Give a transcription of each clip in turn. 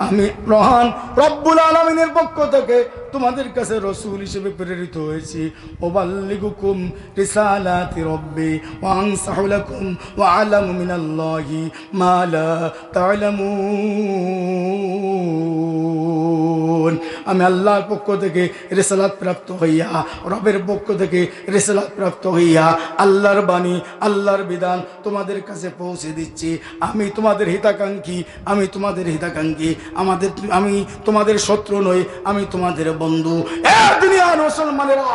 আমি রহান রব্বুল আলমিনের পক্ষ থেকে তোমাদের কাছে রসুল হিসেবে প্রেরিত হয়েছি। ওবাল্লিগুকুম রিসালাতি আমি আল্লাহর পক্ষ থেকে রেসালাত প্রাপ্ত হইয়া, রবের পক্ষ থেকে রেসালাত প্রাপ্ত হইয়া, আল্লাহর বাণী, আল্লাহর বিধান তোমাদের কাছে পৌঁছে দিচ্ছি। আমি তোমাদের হিতাকাঙ্ক্ষী, আমি তোমাদের হিতাকাঙ্ক্ষী। আমাদের, আমি তোমাদের শত্রু নই, আমি তোমাদের বন্ধু এ মুসলমানেরা,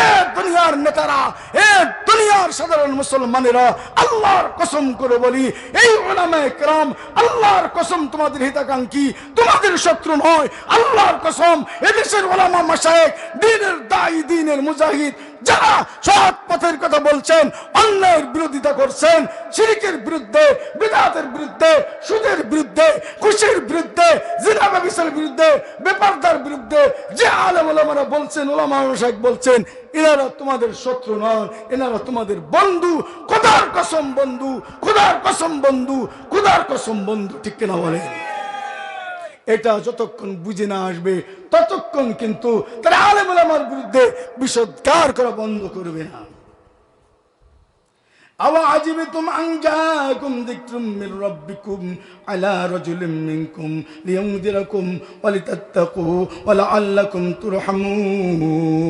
এ দুনিয়ার নেতারা, এ দুনিয়ার সাধারণ মুসলমানেরা, আল্লাহর কসম করে বলি, এই ওলামায়ে কেরাম আল্লাহর কসম তোমাদের হিতাকাঙ্ক্ষী, তোমাদের শত্রু নয়, আল্লাহর কসম এদেশের ওলামা মাসায়েক দিনের দায়ী, দিনের মুজাহিদ, যারা সৎ পথের কথা বলছেন, অন্যায়ের বিরোধিতা করছেন, শিরিকের বিরুদ্ধে, বিদাতের বিরুদ্ধে, সুদের বিরুদ্ধে খুশির বিরুদ্ধে জিনা ব্যবসার বিরুদ্ধে, বেপারদার বিরুদ্ধে, যে আলেম ওলামারা বলছেন ওলামা সাহেব বলছেন, এনারা তোমাদের শত্রু নন, এনারা তোমাদের বন্ধু। খোদার কসম বন্ধু, খোদার কসম বন্ধু, খোদার কসম বন্ধু। ঠিক কিনা বলেন? এটা যতক্ষণ বুঝে না আসবে, ততক্ষণ কিন্তু তারা আলেম আমার বিরুদ্ধে কার করা বন্ধ করবে না। أوعجبتم أن جاءكم ذكر من ربكم على رجل منكم لينذركم ولتتقوا ولعلكم ترحمون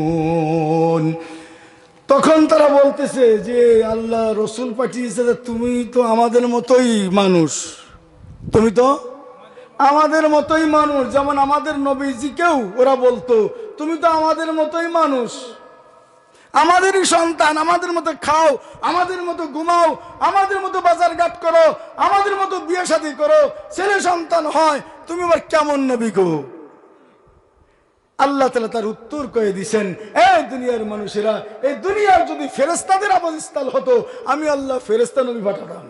তখন তারা বলতেছে যে আল্লাহ রসুল পাঠিয়েছে যে তুমি তো আমাদের মতোই মানুষ তুমি তো আমাদের মতোই মানুষ যেমন আমাদের নবীজিকেও ওরা বলতো তুমি তো আমাদের মতোই মানুষ আমাদেরই সন্তান, আমাদের মতো খাও, আমাদের মতো ঘুমাও, আমাদের মতো বাজার ঘাট করো, আমাদের মতো বিয়ে শাদী করো, ছেলে সন্তান হয়, তুমি আবার কেমন নবী গো? আল্লাহ তালা তার উত্তর করে দিছেন, এই দুনিয়ার মানুষেরা, এই দুনিয়ার যদি ফেরেস্তাদের আবাসস্থল হতো, আমি আল্লাহ ফেরেস্তা নবী পাঠাতাম।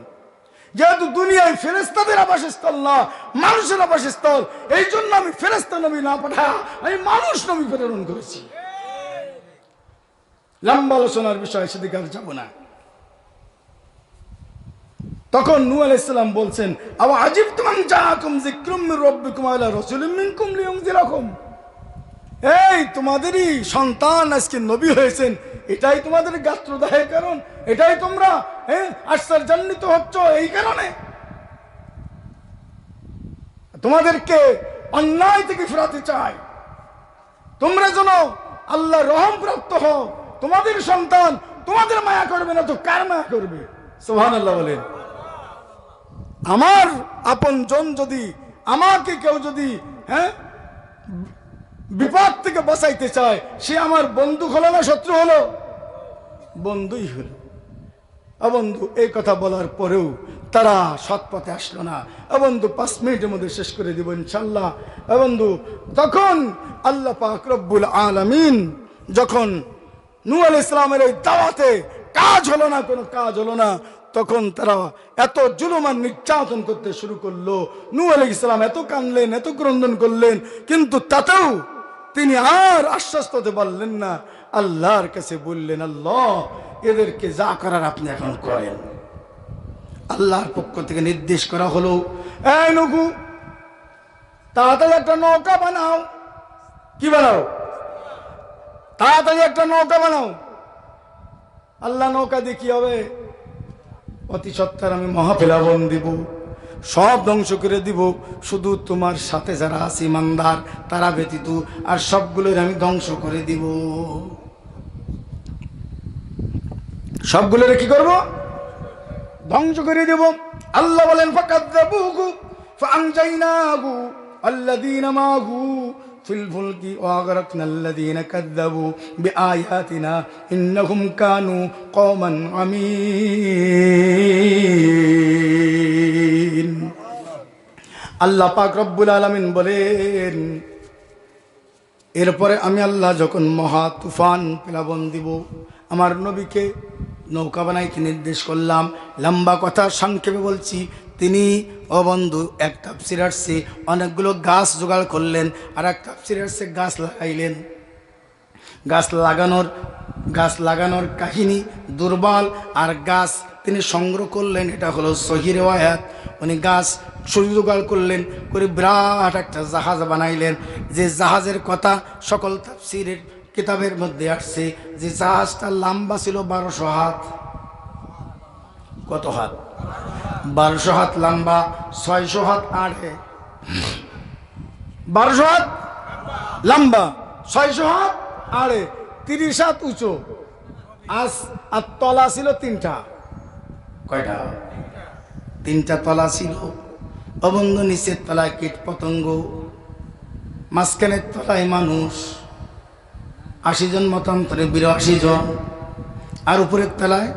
যেহেতু দুনিয়ায় ফেরেস্তাদের আবাসস্থল না, মানুষের আবাসস্থল এই জন্য আমি ফেরেস্তা নবী না পাঠা, আমি মানুষ নবী প্রেরণ করেছি। লম্বা আলোচনার বিষয়, সেদিকে আর যাব না। তখন নু আলাইসাল্লাম বলছেন আবার আজিব তোমাম জাকুম জিক্রুম রব্বিকুম আলা রাসূলিম মিনকুম লিয়ুনজিরাকুম? এই, তোমাদেরই সন্তান আজকে নবী হয়েছেন। এটাই তোমাদের গাত্রদাহের কারণ, এটাই তোমরা হ্যাঁ আশ্চর্যান্বিত হচ্ছ এই কারণে। তোমাদেরকে অন্যায় থেকে ফেরাতে চাই। তোমরা যেন আল্লাহ রহম প্রাপ্ত হও তোমাদের সন্তান তোমাদের মায়া করবে না তো কার মায়া করবে? সোহান আল্লাহ বলেন। আমার আপন জন যদি আমাকে কেউ যদি হ্যাঁ বিপদ থেকে বাঁচাইতে চায় সে আমার বন্ধু হলো না শত্রু হলো? বন্ধুই হলো। বন্ধু এই কথা বলার পরেও তারা সৎ পথে আসলো না। বন্ধু পাঁচ মিনিটের মধ্যে শেষ করে দিব ইনশাল্লাহ বন্ধু তখন আল্লাহ পাক রব্বুল আলামিন যখন নূ আল ইসলামের এই দাওয়াতে কাজ হলো না, কোনো কাজ হলো না। তখন তারা এত জুলুমান নির্যাতন করতে শুরু করল। নূ আল ইসলাম এত কানলেন এত ক্রন্দন করলেন, কিন্তু তাতেও তিনি আর আশ্বস্ত হতে পারলেন না। আল্লাহর কাছে বললেন, আল্লাহ, এদেরকে যা করার আপনি এখন করেন। আল্লাহর পক্ষ থেকে নির্দেশ করা হলো নকু তাড়াতাড়ি একটা নৌকা বানাও। কি বানাও? তাড়াতাড়ি একটা নৌকা বানাও। আল্লাহ নৌকা দিয়ে কি হবে? অতি সত্তর আমি মহাফেলাবন দিব, সব ধ্বংস করে দিব। শুধু তোমার সাথে যারা আছে, ইমানদার, তারা ব্যতীত আর সবগুলোর আমি ধ্বংস করে দিব। সবগুলোর কি করব? ধ্বংস করে দেব। আল্লাহ বলেন ফিল ফুলকি ওয়াগরাকনা আল্লাযীনা কাযযাবু বিআয়াতিনা ইন্নাহুম কানু কওমান আমিন আল্লাহ পাক রব্বুল আলামিন বলেন, এরপরে আমি আল্লাহ যখন মহা তুফান প্লাবন দিব, আমার নবীকে নৌকা বানাইতে নির্দেশ করলাম। লম্বা কথা সংক্ষেপে বলছি তিনি, ও বন্ধু, এক তাপসির আসছে অনেকগুলো গাছ জোগাড় করলেন আর এক তাপসির আসছে গাছ লাগাইলেন। গাছ লাগানোর গাছ লাগানোর কাহিনী দুর্বল আর গাছ তিনি সংগ্রহ করলেন, এটা হলো সহির ওয়ায়াত উনি গাছ জোগাড় করলেন, করে বিরাট একটা জাহাজ বানাইলেন। যে জাহাজের কথা সকল তাফসিরের কিতাবের মধ্যে আসছে, যে জাহাজটা লম্বা ছিল বারোশো হাত। কত হাত? বারোশো হাত লম্বা, ছয়শো হাত আড়ে। বারোশো হাত লম্বা, ছয়শো হাত আড়ে, তিরিশ হাত উঁচু। আজ আর তলা ছিল তিনটা। কয়টা? তিনটা তলা ছিল। অবন্ধ নিচের তলায় কীট পতঙ্গ, মাঝখানের তলায় মানুষ। আশি জন মতান্তরে বিরাশি জন আর উপরের তলায়